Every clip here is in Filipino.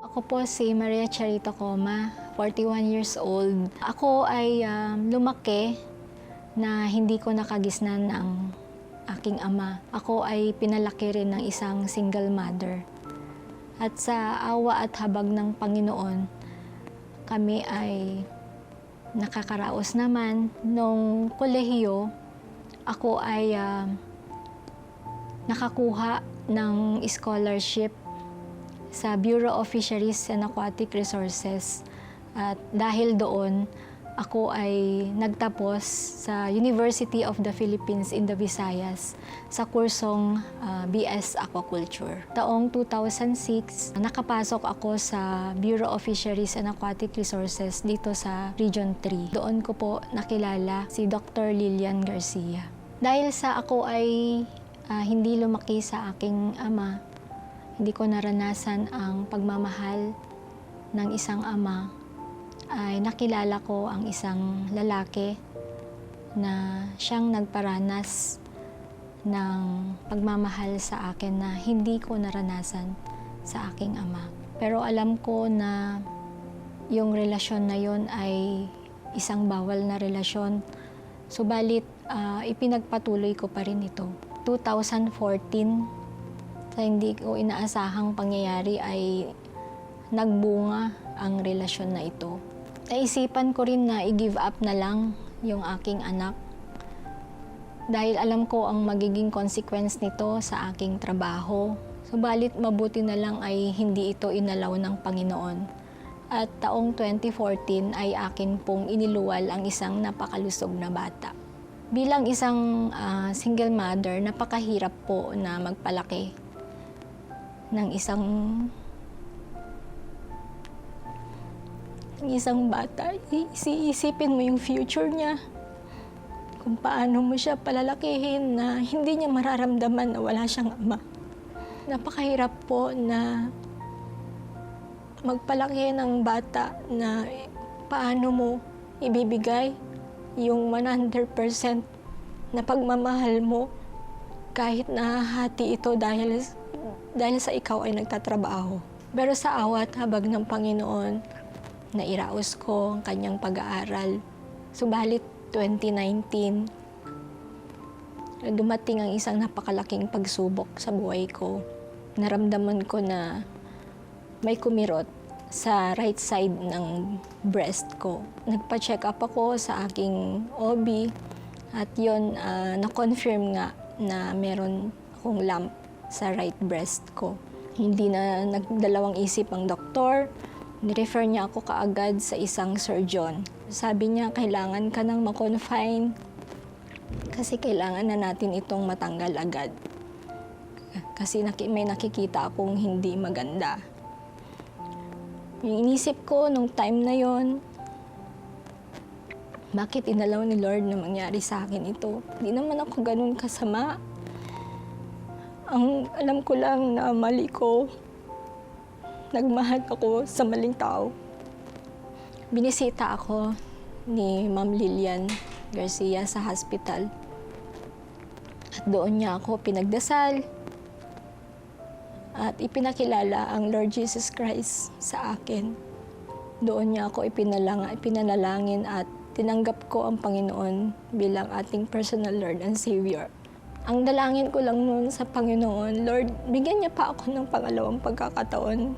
Ako po si Maria Charito Coma, 41 years old. Ako ay um, lumaki na hindi ko nakagisnan ng aking ama. Ako ay pinalaki rin ng isang single mother. At sa awa at habag ng Panginoon, kami ay nakakaraos naman. Nung kolehiyo, ako ay um, nakakuha ng scholarship sa Bureau of Fisheries and Aquatic Resources. At dahil doon, ako ay nagtapos sa University of the Philippines in the Visayas sa kursong ah, BS Aquaculture. Taong 2006, nakapasok ako sa Bureau of Fisheries and Aquatic Resources dito sa Region 3. Doon ko po nakilala si Dr. Lilian Garcia. Dahil sa ako ay ah, hindi lumaki sa aking ama, hindi ko naranasan ang pagmamahal ng isang ama, ay nakilala ko ang isang lalaki na siyang nagparanas ng pagmamahal sa akin na hindi ko naranasan sa aking ama. Pero alam ko na yung relasyon na yon ay isang bawal na relasyon. Subalit, ah, ipinagpatuloy ko pa rin ito. 2014, sa hindi ko inaasahang pangyayari ay nagbunga ang relasyon na ito. Naisipan ko rin na i-give up na lang yung aking anak dahil alam ko ang magiging consequence nito sa aking trabaho. Subalit mabuti na lang ay hindi ito inalaw ng Panginoon. At taong 2014 ay akin pong iniluwal ang isang napakalusog na bata. Bilang isang ah, single mother, napakahirap po na magpalaki ng isang ng isang bata. Iisipin mo yung future niya. Kung paano mo siya palalakihin na hindi niya mararamdaman na wala siyang ama. Napakahirap po na magpalaki ng bata na paano mo ibibigay yung 100% na pagmamahal mo kahit nahati ito dahil dahil sa ikaw ay nagtatrabaho. Pero sa awat habag ng Panginoon, nairaos ko ang kanyang pag-aaral. Subalit 2019, dumating ang isang napakalaking pagsubok sa buhay ko. Naramdaman ko na may kumirot sa right side ng breast ko. Nagpa-check up ako sa aking OB at yon ah, na-confirm nga na meron akong lump sa right breast ko. Hindi na nagdalawang isip ang doktor. Nirefer niya ako kaagad sa isang surgeon. Sabi niya, kailangan ka nang makonfine kasi kailangan na natin itong matanggal agad. Kasi may nakikita akong hindi maganda. Yung inisip ko nung time na yon, bakit inalaw ni Lord na mangyari sa akin ito? Hindi naman ako ganun kasama. Ang alam ko lang na mali ko, nagmahal ako sa maling tao. Binisita ako ni Ma'am Lilian Garcia sa hospital. At doon niya ako pinagdasal. At ipinakilala ang Lord Jesus Christ sa akin. Doon niya ako ipinalang, ipinanalangin at tinanggap ko ang Panginoon bilang ating personal Lord and Savior. Ang dalangin ko lang noon sa Panginoon, Lord, bigyan niya pa ako ng pangalawang pagkakataon.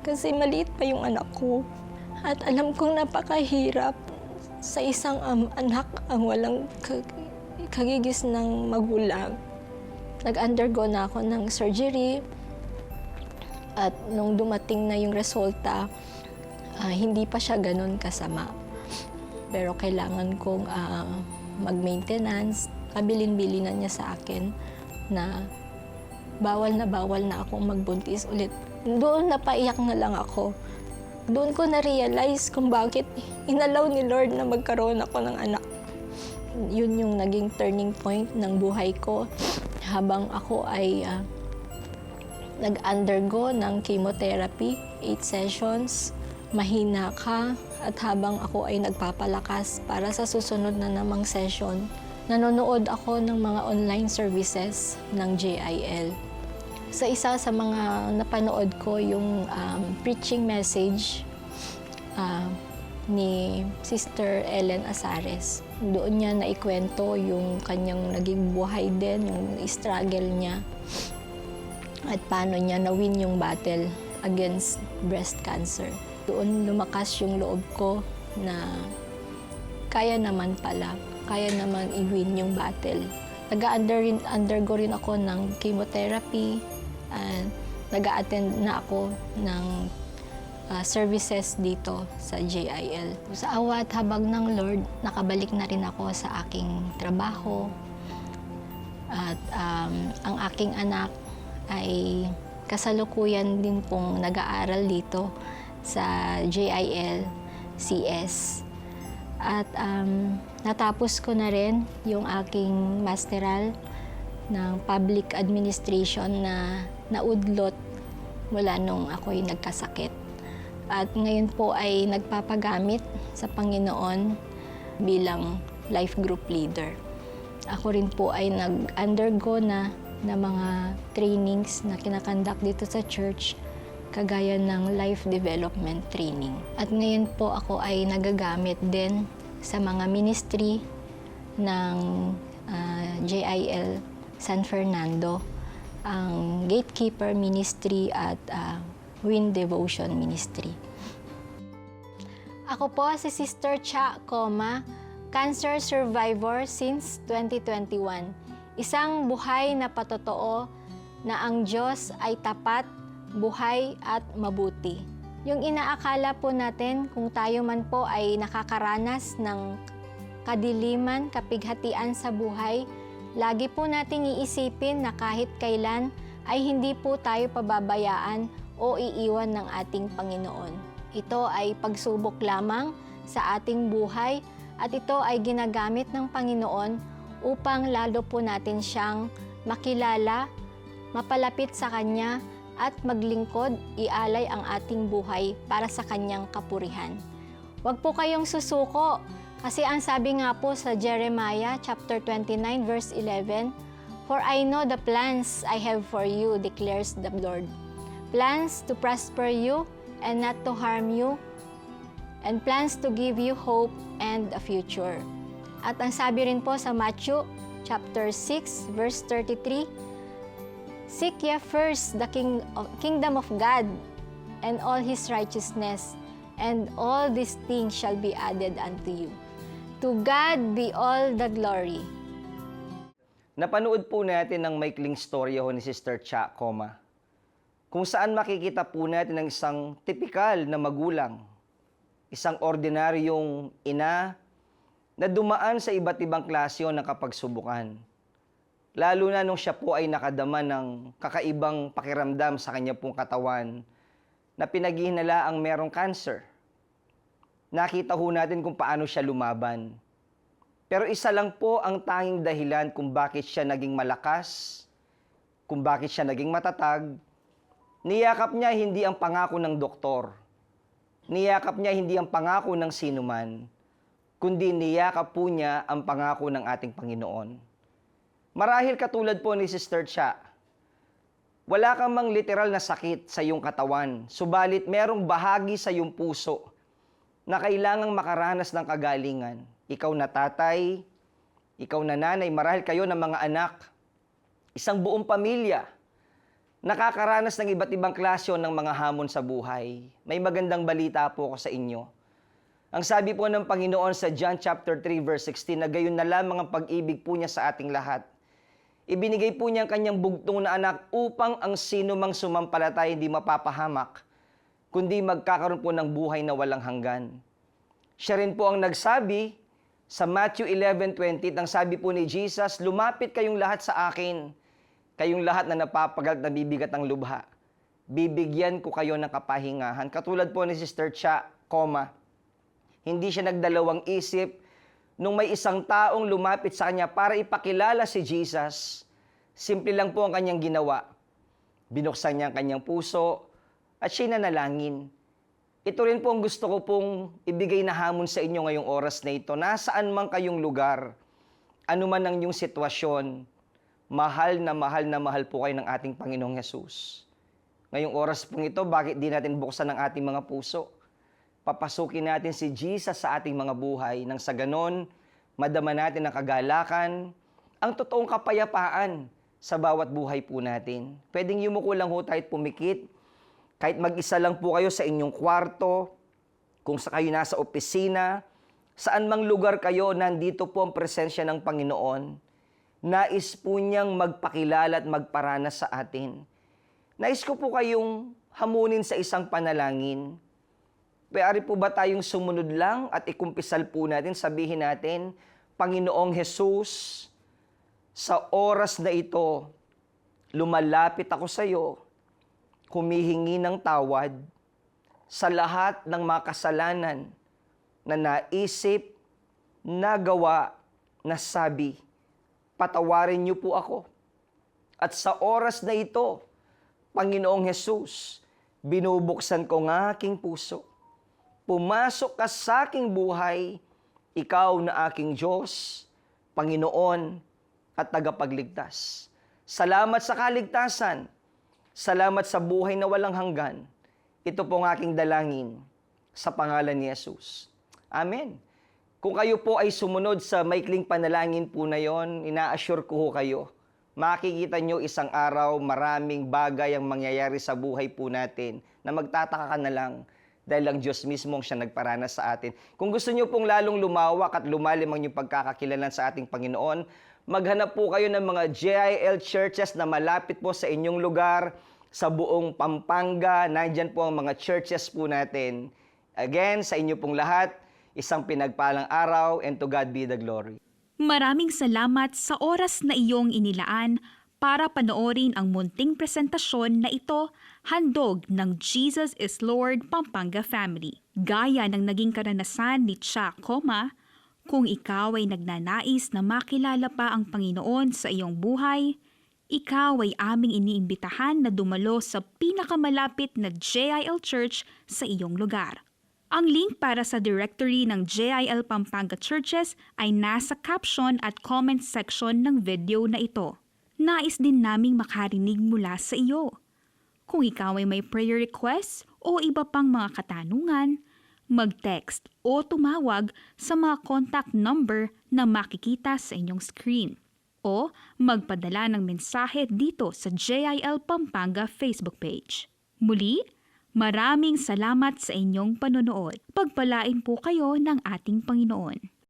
Kasi maliit pa yung anak ko. At alam kong napakahirap sa isang am- anak ang walang ka- kagigis ng magulang. Nag-undergo na ako ng surgery. At nung dumating na yung resulta, ah, hindi pa siya ganun kasama. Pero kailangan kong ah, mag-maintenance. Kabilin-bili na niya sa akin na bawal na bawal na akong magbuntis ulit. Doon napaiyak na lang ako. Doon ko na-realize kung bakit inalaw ni Lord na magkaroon ako ng anak. Yun yung naging turning point ng buhay ko habang ako ay ah, nag-undergo ng chemotherapy, 8 sessions. Mahina ka at habang ako ay nagpapalakas para sa susunod na namang session, nanonood ako ng mga online services ng JIL. Sa isa sa mga napanood ko yung um, preaching message ah, ni Sister Ellen Azares. Doon niya naikwento yung kanyang naging buhay din, yung struggle niya at paano niya na-win yung battle against breast cancer. Doon lumakas yung loob ko na kaya naman pala, kaya naman i-win yung battle. Nag-undergo rin ako ng chemotherapy and nag-attend na ako ng uh, services dito sa JIL. Sa awa at habag ng Lord, nakabalik na rin ako sa aking trabaho. At um, ang aking anak ay kasalukuyan din pong nag-aaral dito sa JIL CS. At um, natapos ko na rin yung aking masteral ng public administration na naudlot mula nung ako'y nagkasakit. At ngayon po ay nagpapagamit sa Panginoon bilang life group leader. Ako rin po ay nag-undergo na na mga trainings na kinakandak dito sa church kagaya ng life development training. At ngayon po ako ay nagagamit din sa mga ministry ng ah, JIL San Fernando, ang Gatekeeper Ministry at ah, Wind Devotion Ministry. Ako po si Sister Cha Coma, cancer survivor since 2021. Isang buhay na patotoo na ang Diyos ay tapat, buhay at mabuti. Yung inaakala po natin kung tayo man po ay nakakaranas ng kadiliman, kapighatian sa buhay, lagi po nating iisipin na kahit kailan ay hindi po tayo pababayaan o iiwan ng ating Panginoon. Ito ay pagsubok lamang sa ating buhay at ito ay ginagamit ng Panginoon upang lalo po natin siyang makilala, mapalapit sa Kanya at maglingkod, ialay ang ating buhay para sa Kanyang kapurihan. Huwag po kayong susuko kasi ang sabi nga po sa Jeremiah chapter 29 verse 11, For I know the plans I have for you, declares the Lord. Plans to prosper you and not to harm you, and plans to give you hope and a future. At ang sabi rin po sa Matthew chapter 6 verse 33, Seek ye first the king kingdom of God and all his righteousness, and all these things shall be added unto you. To God be all the glory. Napanood po natin ng maikling storya ho ni Sister Cha, Coma, kung saan makikita po natin ang isang tipikal na magulang, isang ordinaryong ina na dumaan sa iba't ibang klasyo ng kapagsubukan. Lalo na nung siya po ay nakadama ng kakaibang pakiramdam sa kanya pong katawan na pinaghihinala ang merong cancer. Nakita ho natin kung paano siya lumaban. Pero isa lang po ang tanging dahilan kung bakit siya naging malakas, kung bakit siya naging matatag. Niyakap niya hindi ang pangako ng doktor. Niyakap niya hindi ang pangako ng sinuman, kundi niyakap po niya ang pangako ng ating Panginoon. Marahil katulad po ni Sister Cha, wala kang mang literal na sakit sa iyong katawan, subalit merong bahagi sa iyong puso na kailangang makaranas ng kagalingan. Ikaw na tatay, ikaw na nanay, marahil kayo ng mga anak, isang buong pamilya, nakakaranas ng iba't ibang klasyo ng mga hamon sa buhay. May magandang balita po ako sa inyo. Ang sabi po ng Panginoon sa John chapter 3 verse 16 na gayon na lamang ang pag-ibig po niya sa ating lahat. Ibinigay po niya ang kanyang bugtong na anak upang ang sino mang sumampalatay hindi mapapahamak, kundi magkakaroon po ng buhay na walang hanggan. Siya rin po ang nagsabi sa Matthew 11.20, ang sabi po ni Jesus, Lumapit kayong lahat sa akin, kayong lahat na napapagal at nabibigat ang lubha. Bibigyan ko kayo ng kapahingahan. Katulad po ni Sister Cha, Koma, hindi siya nagdalawang isip nung may isang taong lumapit sa kanya para ipakilala si Jesus. Simple lang po ang kanyang ginawa. Binuksan niya ang kanyang puso at siya nanalangin. Ito rin po ang gusto ko pong ibigay na hamon sa inyo ngayong oras na ito. Nasaan man kayong lugar, ano man ang inyong sitwasyon, mahal na mahal na mahal po kayo ng ating Panginoong Yesus. Ngayong oras pong ito, bakit di natin buksan ang ating mga puso? Papasukin natin si Jesus sa ating mga buhay nang sa ganon, madama natin ang kagalakan, ang totoong kapayapaan sa bawat buhay po natin. Pwedeng yumuko lang ho tayo pumikit. Kahit mag-isa lang po kayo sa inyong kwarto, kung sa kayo nasa opisina, saan mang lugar kayo, nandito po ang presensya ng Panginoon. Nais po niyang magpakilala at magparana sa atin. Nais ko po kayong hamunin sa isang panalangin. Pwede po ba tayong sumunod lang at ikumpisal po natin, sabihin natin, Panginoong Jesus, sa oras na ito, lumalapit ako sa iyo, humihingi ng tawad sa lahat ng mga kasalanan na naisip, nagawa, nasabi. Patawarin niyo po ako. At sa oras na ito, Panginoong Jesus, binubuksan ko ng aking puso. Pumasok ka sa aking buhay, ikaw na aking Diyos, Panginoon at tagapagligtas. Salamat sa kaligtasan. Salamat sa buhay na walang hanggan. Ito po ang aking dalangin sa pangalan ni Jesus. Amen. Kung kayo po ay sumunod sa maikling panalangin po na yon, ina-assure ko kayo, makikita nyo isang araw maraming bagay ang mangyayari sa buhay po natin na magtataka ka na lang dahil ang Diyos mismo ang siya nagparana sa atin. Kung gusto nyo pong lalong lumawak at lumalim ang inyong pagkakakilalan sa ating Panginoon, maghanap po kayo ng mga JIL churches na malapit po sa inyong lugar, sa buong Pampanga, nandyan po ang mga churches po natin. Again, sa inyo pong lahat, isang pinagpalang araw and to God be the glory. Maraming salamat sa oras na iyong inilaan para panoorin ang munting presentasyon na ito handog ng Jesus is Lord Pampanga Family. Gaya ng naging karanasan ni Cha Coma, kung ikaw ay nagnanais na makilala pa ang Panginoon sa iyong buhay, ikaw ay aming iniimbitahan na dumalo sa pinakamalapit na JIL Church sa iyong lugar. Ang link para sa directory ng JIL Pampanga Churches ay nasa caption at comment section ng video na ito. Nais din naming makarinig mula sa iyo. Kung ikaw ay may prayer request o iba pang mga katanungan, mag-text o tumawag sa mga contact number na makikita sa inyong screen o magpadala ng mensahe dito sa JIL Pampanga Facebook page. Muli, maraming salamat sa inyong panonood. Pagpalain po kayo ng ating Panginoon.